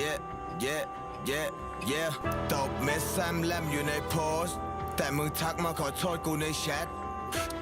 yeah yeah yeah yeah ตบเม็ดแซมแลมอยู่ในโพสต์ แต่มึงทักมาขอโทษกูในแชท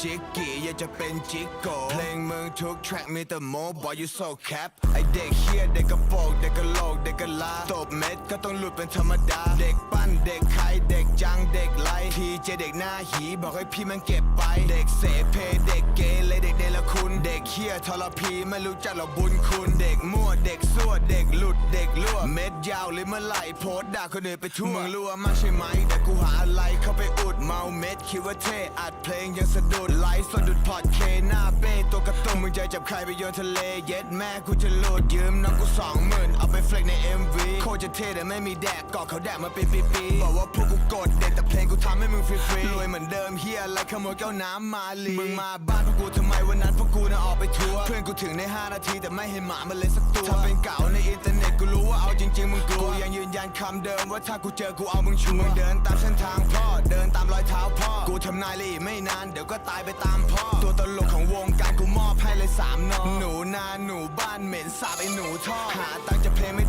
จิกกี้อยากจะเป็นจิกโกเพลงมึงทุกแทร็กมีแต่โมบอย you so cap ไอเด็กเฮียเด็กกระโปงเด็กกระโหลกเด็กกระลาตบเม็ดก็ต้องหลุดเป็นธรรมดา เด็กปั้นเด็กไข่เด็กจังเด็กไล่ทีเจเด็กหน้าหีบอกให้พี่มันเก็บไป เด็กเสเพเด็กเกเรเด็กเดลคุณ เด็กเฮียทรพีไม่รู้จักหรอกบุญคุณ เด็กมั่วเด็กซั่วเด็กหลุดเด็กรั่วเม็ดยาวหรือเมื่อไหร่โพสต์ด่าคนอื่นไปทั่วมึงรั่วมากใช่ไหมแต่กูหาอะไรเข้าไปอุดเมาเม็ดคิดว่าเท่อัดเพลงยังสะดุดไลฟ์สดดุดพอดเคหน้าเป้ตัวกระตุ้นมึงจะจับใครไปโยนทะเล เย็ดแม่กูจะโหลดยืมน้องกูสองหมื่นเอาไปเฟลกใน MV โค ตรจะเท่แต่ไม่มีแดกกอกเขาแดกมาเป็นปีๆบอกว่าพวกกูกดเด็ดแต่เพลงกูทำให้มึงฟรีๆรวยเหมือนเดิมเฮียอะไรขโมยแก้วน้ำมาลีมึงมาบ้านพวกกูทำไมวันนั้นพวกกูน่ะออกไปทัวร์เพื่อนกูถึงใน 5 นาทีแต่ไม่เห็นหมามันเลยสักตัวทำเป็นเก่าในอินเทอร์เน็ตกูรู้ว่าเอาจริง ๆ มึงกลัวกูยังยืนยันคำเดิมว่าถ้ากูเจอกูเอามึงชัวร์มึงเดินตามเส้นทางพ่อเดินตามรอยเท้าพ่อกูทำนายเลยอีกไม่นานเดี๋ยวก็ตายไปตามพ่อตัวตลกของวงการกูมอบให้เลยสามนอหนูนาหนูบ้านเหม็นสาบไอหนูท่อหาตังค์จะเพลงไม่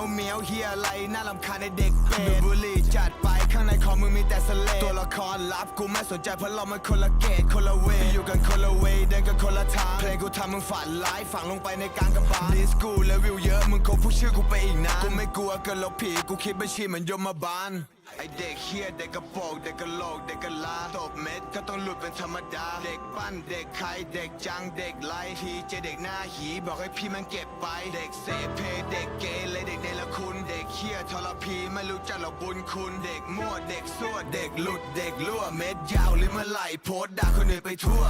ยวเมียวเฮียอะไรน่ารำคาญในเด็กเป็ดดูบุหรี่จัดไปข้างในคอมึงมีแต่สเลดตัวละครลับกูไม่สนใจเพราะเรามันคนละเกตคนละเวอยู่กันคนละเวเดินกันคนละทางเพลงกูทำมึงฝันร้ายฝังลงไปในกลางกระบาลดิสกูและวิวเยอะมึงคงพูดชื่อกูไปอีกนานกูไม่กลัวเกินลบผีกูคิดบัญชีเหมือนยมบาลไอเด็กเฮียเด็กกระโปรงเด็กกระโหลกเด็กกระลาตบเม็ดก็ต้องหลุดเป็นธรรมดา เด็กปั้นเด็กไข่เด็กจังเด็กไล่ทีเจเด็กหน้าหีบอกให้พี่มันเก็บไป เด็กเสเพเด็ก เด็กเฮียทรพีไม่รู้จักหรอกบุญคุณเด็กมั่วเด็กซั่วเด็กหลุดเด็กรั่วเม็ดยาวหรือเมื่อไหร่โพสด่าคนอื่นไปทั่ว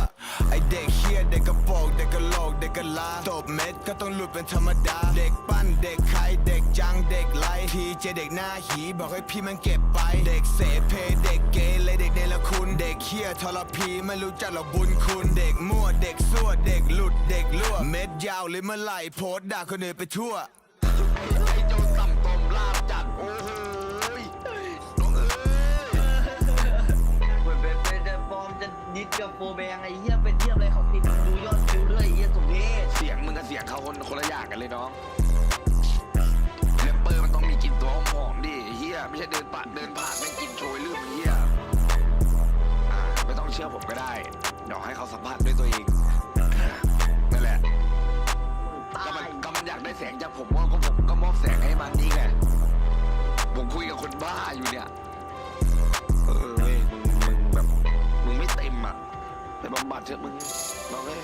ไอเด็กเฮียเด็กกระโปงเด็กกระโหลกเด็กกระลาตบเม็ดก็ต้องหลุดเป็นธรรมดา เด็กปั้นเด็กไข่เด็กจังเด็กไลทีเจเด็กหน้าหีบอกให้พี่มันเก็บไป เด็กเสเพเด็กเกเรเด็กเดลคุณเด็กเฮียทรพีไม่รู้จักหรอกบุญคุณเด็กมั่วเด็กซั่วเด็กหลุดเด็กรั่วเม็ดยาวหรือเมื่อไหร่โพสด่าคนอื่นไปทั่ว กันเลยน้องแรปเปอร์มันต้องมีกลิ่นตัวหอมๆดิไอ้เฮียไม่ใช่เดินปะเดินผ่านแม่งกลินโชยลืมไอ้เฮียอ่าไม่ต้องเชื่อผมก็ได้เดี๋ยวให้เขาสัมผัสด้วยตัวเองนั่นแหละก็มันก็มันอยากได้แสงจากผมว่าก็ผมก็มอบแสงให้มันนี่ไงผมคุยกับคนบ้าอยู่เนี่ย เออเว้ยมึงมึงแบบมึงไม่เต็มอะไปบำบัดเถอะมึงเราเว้ย